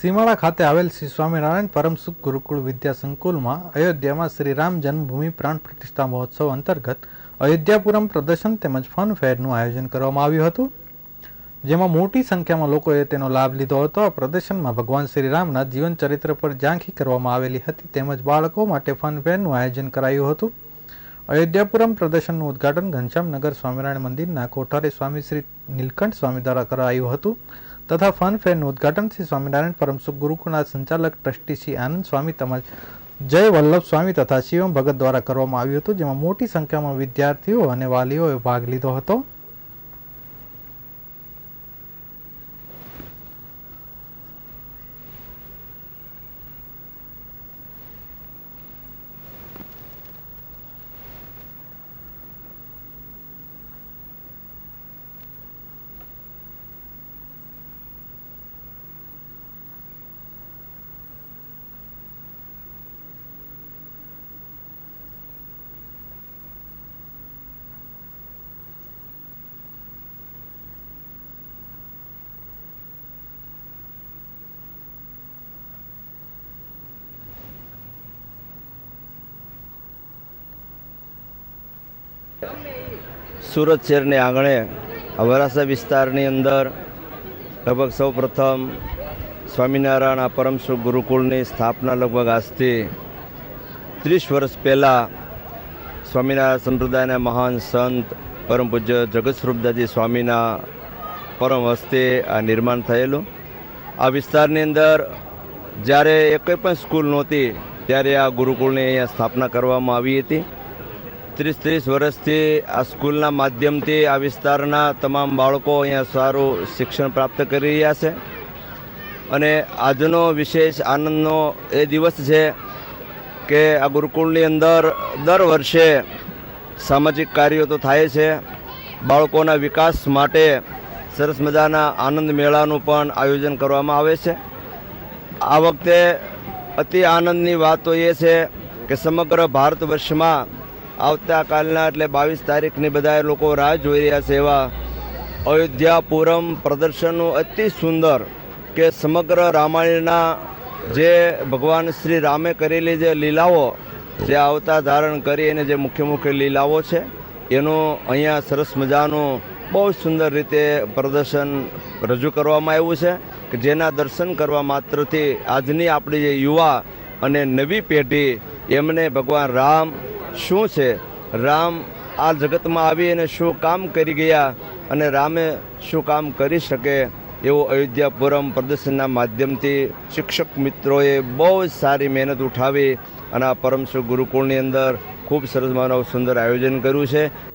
સીમાડા ખાતે આવેલ શ્રી સ્વામિનારાયણ પરમ સુખ ગુરુકુળ વિદ્યા સંકુલમાં અયોધ્યામાં શ્રી રામ જન્મભૂમિ પ્રાણ પ્રતિષ્ઠા મહોત્સવ અંતર્ગત અયોધ્યાપુરમ પ્રદર્શન તેમજ ફન ફેરનું આયોજન કરવામાં આવ્યું હતું. જેમાં મોટી સંખ્યામાં લોકોએ તેનો લાભ લીધો હતો. આ પ્રદર્શનમાં ભગવાન શ્રી રામના જીવન ચરિત્ર પર ઝાંખી કરવામાં આવેલી હતી તેમજ બાળકો માટે ફન ફેરનું આયોજન કરાયું હતું. અયોધ્યાપુરમ પ્રદર્શનનું ઉદ્ઘાટન ઘનશ્યામનગર સ્વામિનારાયણ મંદિરના કોઠારી સ્વામી શ્રી નીલકંઠ સ્વામી દ્વારા કરાયું હતું. તથા ફન ફેરનું ઉદઘાટન શ્રી સ્વામિનારાયણ પરમસુખ ગુરુકુળના સંચાલક ટ્રસ્ટી શ્રી આનંદ સ્વામી તેમજ જય વલ્લભ સ્વામી તથા શિવમ ભગત દ્વારા કરવામાં આવ્યું હતું, જેમાં મોટી સંખ્યામાં વિદ્યાર્થીઓ અને વાલીઓએ ભાગ લીધો હતો. સુરત શહેરની આંગણે વરાસા વિસ્તારની અંદર લગભગ સૌ પ્રથમ સ્વામિનારાયણ આ પરમસુખ ગુરુકુળની સ્થાપના લગભગ આજથી ત્રીસ વર્ષ પહેલાં સ્વામિનારાયણ સંપ્રદાયના મહાન સંત પરમ પૂજ્ય જગતસ્વરૂપદાજી સ્વામીના પરમ હસ્તે આ નિર્માણ થયેલું. આ વિસ્તારની અંદર જ્યારે એકેય પણ સ્કૂલ નહોતી, ત્યારે આ ગુરુકુળની અહીંયા સ્થાપના કરવામાં આવી હતી. ત્રીસ ત્રીસ વર્ષથી આ સ્કૂલના માધ્યમથી આ વિસ્તારના તમામ બાળકો અહીંયા સારું શિક્ષણ પ્રાપ્ત કરી રહ્યા છે. અને આજનો વિશેષ આનંદનો એ દિવસ છે કે આ ગુરુકુળની અંદર દર વર્ષે સામાજિક કાર્યો તો થાય છે. બાળકોના વિકાસ માટે સરસ મજાના આનંદ મેળાનું પણ આયોજન કરવામાં આવે છે. આ વખતે અતિ આનંદની વાત તો એ છે કે સમગ્ર ભારત વર્ષમાં આવતાકાલના એટલે બાવીસ તારીખની બધા લોકો રાહ જોઈ રહ્યા છે એવા અયોધ્યાપુરમ પ્રદર્શનનું અતિ સુંદર કે સમગ્ર રામાયણના જે ભગવાન શ્રી રામે કરેલી જે લીલાઓ જે આવતા ધારણ કરી અને જે મુખ્ય મુખ્ય લીલાઓ છે, એનું અહીંયા સરસ મજાનું બહુ સુંદર રીતે પ્રદર્શન રજૂ કરવામાં આવ્યું છે કે જેના દર્શન કરવા માત્રથી આજની આપણી જે યુવા અને નવી પેઢી, એમને ભગવાન રામ શું છે? રામ આ જગતમાં આવી અને શું કામ કરી ગયા અને રામે શું કામ કરી શકે એવો અયોધ્યાપુરમ પ્રદર્શનના માધ્યમથી શિક્ષક મિત્રોએ બહુ જ સારી મહેનત ઉઠાવી અને આ પરમશુ ગુરુકુળની અંદર ખૂબ સરસ માનવ સુંદર આયોજન કર્યું છે.